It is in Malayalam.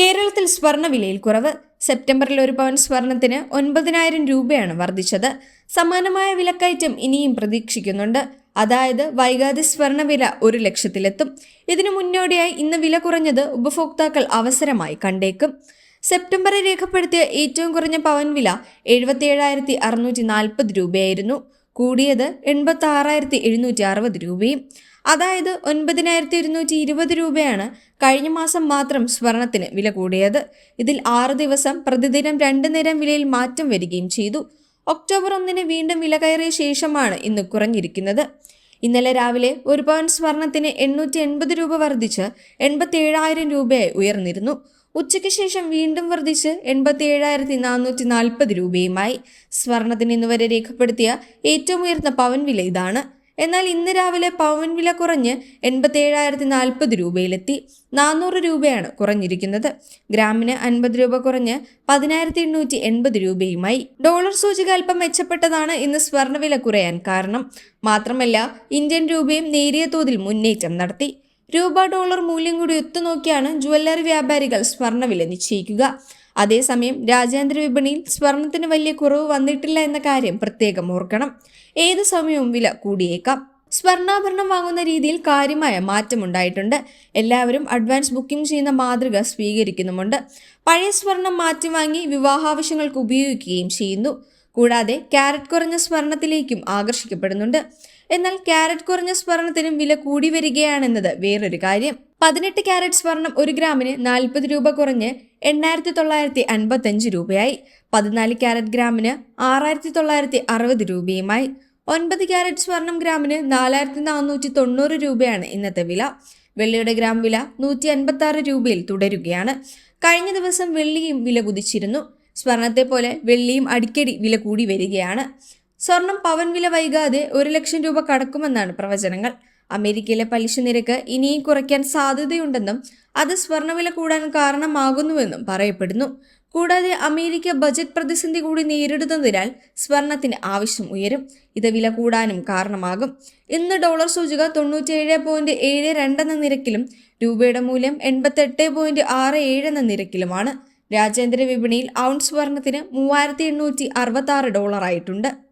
കേരളത്തിൽ സ്വർണവിലയിൽ കുറവ്. സെപ്റ്റംബറിൽ ഒരു പവൻ സ്വർണത്തിന് ഒൻപതിനായിരം രൂപയാണ് വർദ്ധിച്ചത്. സമാനമായ വിലക്കയറ്റം ഇനിയും പ്രതീക്ഷിക്കുന്നുണ്ട്. അതായത് വൈകാതെ സ്വർണവില ഒരു ലക്ഷത്തിലെത്തും. ഇതിനു മുന്നോടിയായി ഇന്ന് വില കുറഞ്ഞത് ഉപഭോക്താക്കൾ അവസരമായി കണ്ടേക്കും. സെപ്റ്റംബറിൽ രേഖപ്പെടുത്തിയ ഏറ്റവും കുറഞ്ഞ പവൻ വില എഴുപത്തി ഏഴായിരത്തി അറുന്നൂറ്റി നാൽപ്പത് രൂപയായിരുന്നു. കൂടിയത് എൺപത്തി ആറായിരത്തി എഴുന്നൂറ്റി അറുപത് രൂപയും അതായത് ഒൻപതിനായിരത്തി ഇരുന്നൂറ്റി ഇരുപത് രൂപയാണ് കഴിഞ്ഞ മാസം മാത്രം സ്വർണത്തിന് വില കൂടിയത്. ഇതിൽ ആറ് ദിവസം പ്രതിദിനം രണ്ട് നേരം വിലയിൽ മാറ്റം വരികയും ചെയ്തു. ഒക്ടോബർ ഒന്നിന് വീണ്ടും വില കയറിയ ശേഷമാണ് ഇന്ന് കുറഞ്ഞിരിക്കുന്നത്. ഇന്നലെ രാവിലെ ഒരു പവൻ സ്വർണത്തിന് എണ്ണൂറ്റി എൺപത് രൂപ വർദ്ധിച്ച് എൺപത്തി ഏഴായിരം രൂപയായി ഉയർന്നിരുന്നു. ഉച്ചയ്ക്ക് ശേഷം വീണ്ടും വർദ്ധിച്ച് എൺപത്തി ഏഴായിരത്തി നാനൂറ്റി നാൽപ്പത് രൂപയുമായി. സ്വർണത്തിന് ഇന്നുവരെ രേഖപ്പെടുത്തിയ ഏറ്റവും ഉയർന്ന പവൻ വില ഇതാണ്. എന്നാൽ ഇന്ന് രാവിലെ പവൻ വില കുറഞ്ഞ് എൺപത്തി ഏഴായിരത്തി നാൽപ്പത് രൂപയിലെത്തി. നാനൂറ് രൂപയാണ് കുറഞ്ഞിരിക്കുന്നത്. ഗ്രാമിന് അൻപത് രൂപ കുറഞ്ഞ് പതിനായിരത്തി എണ്ണൂറ്റി എൺപത് രൂപയുമായി. ഡോളർ സൂചിക അല്പം മെച്ചപ്പെട്ടതാണ് ഇന്ന് സ്വർണവില കുറയാൻ കാരണം. മാത്രമല്ല ഇന്ത്യൻ രൂപയും നേരിയ തോതിൽ മുന്നേറ്റം നടത്തി. രൂപ ഡോളർ മൂല്യം കൂടി ഒത്തുനോക്കിയാണ് ജുവല്ലറി വ്യാപാരികൾ സ്വർണവില നിശ്ചയിക്കുക. അതേസമയം രാജ്യാന്തര വിപണിയിൽ സ്വർണത്തിന് വലിയ കുറവ് വന്നിട്ടില്ല എന്ന കാര്യം പ്രത്യേകം ഓർക്കണം. ഏത് സമയവും വില കൂടിയേക്കാം. സ്വർണാഭരണം വാങ്ങുന്ന രീതിയിൽ കാര്യമായ മാറ്റമുണ്ടായിട്ടുണ്ട്. എല്ലാവരും അഡ്വാൻസ് ബുക്കിംഗ് ചെയ്യുന്ന മാതൃക സ്വീകരിക്കുന്നുമുണ്ട്. പഴയ സ്വർണം മാറ്റി വാങ്ങി വിവാഹാവശ്യങ്ങൾക്ക് ഉപയോഗിക്കുകയും ചെയ്യുന്നു. കൂടാതെ ക്യാരറ്റ് കുറഞ്ഞ സ്വർണത്തിലേക്കും ആകർഷിക്കപ്പെടുന്നുണ്ട്. എന്നാൽ ക്യാരറ്റ് കുറഞ്ഞ സ്വർണത്തിനും വില കൂടി വരികയാണെന്നത് വേറൊരു കാര്യം. പതിനെട്ട് ക്യാരറ്റ് സ്വർണം ഒരു ഗ്രാമിന് നാൽപ്പത് രൂപ കുറഞ്ഞ് എണ്ണായിരത്തി തൊള്ളായിരത്തി അൻപത്തഞ്ച് രൂപയായി. പതിനാല് ക്യാരറ്റ് ഗ്രാമിന് ആറായിരത്തി തൊള്ളായിരത്തി അറുപത് രൂപയുമായി. ഒൻപത് ക്യാരറ്റ് സ്വർണം ഗ്രാമിന് നാലായിരത്തി നാനൂറ്റി തൊണ്ണൂറ് രൂപയാണ് ഇന്നത്തെ വില. വെള്ളിയുടെ ഗ്രാം വില നൂറ്റി അൻപത്തി ആറ് രൂപയിൽ തുടരുകയാണ്. കഴിഞ്ഞ ദിവസം വെള്ളിയും വില കുതിച്ചിരുന്നു. സ്വർണത്തെ പോലെ വെള്ളിയും അടിക്കടി വില കൂടി വരികയാണ്. സ്വർണം പവൻ വില വൈകാതെ ഒരു ലക്ഷം രൂപ കടക്കുമെന്നാണ് പ്രവചനങ്ങൾ. അമേരിക്കയിലെ പലിശ നിരക്ക് ഇനിയും കുറയ്ക്കാൻ സാധ്യതയുണ്ടെന്നും അത് സ്വർണവില കൂടാൻ കാരണമാകുന്നുവെന്നും പറയപ്പെടുന്നു. കൂടാതെ അമേരിക്ക ബജറ്റ് പ്രതിസന്ധി കൂടി നേരിടുന്നതിനാൽ സ്വർണത്തിന് ആവശ്യം ഉയരും. ഇത് വില കൂടാനും കാരണമാകും. ഇന്ന് ഡോളർ സൂചിക തൊണ്ണൂറ്റിയേഴ് പോയിന്റ് ഏഴ് രണ്ട് എന്ന നിരക്കിലും രൂപയുടെ മൂല്യം എൺപത്തെട്ട് പോയിന്റ് ആറ് ഏഴ് എന്ന നിരക്കിലുമാണ്. രാജ്യാന്തര വിപണിയിൽ ഔൺസ് സ്വർണത്തിന് മൂവായിരത്തി എണ്ണൂറ്റി അറുപത്തി ആറ് ഡോളർ ആയിട്ടുണ്ട്